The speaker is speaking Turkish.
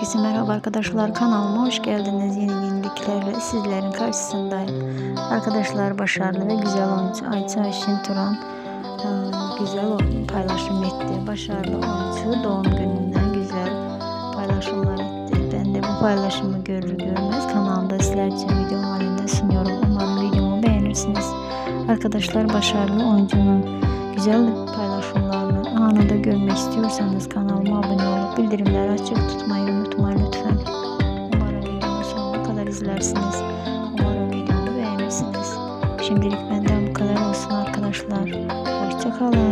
Herkese merhaba arkadaşlar kanalıma hoş geldiniz. Yeni yeniliklerle sizlerin karşısındayım. Arkadaşlar başarılı ve güzel oyuncu Ayça Ayşin Turan e, güzel paylaşım etti. Başarılı oyuncu doğum gününden güzel paylaşımlar etti. Ben de bu paylaşımı görür görmez kanalımda sizler için video halinde sunuyorum. Umarım videomu beğenirsiniz. Arkadaşlar başarılı oyuncunun güzel paylaşımlarını anında görmek istiyorsanız kanalıma abone olup bildirimleri açık tutmayı unutmayın lütfen. Umarım videomu sonuna kadar izlersiniz. Umarım videomu beğenirsiniz. Şimdilik benden bu kadar olsun arkadaşlar. Hoşçakalın.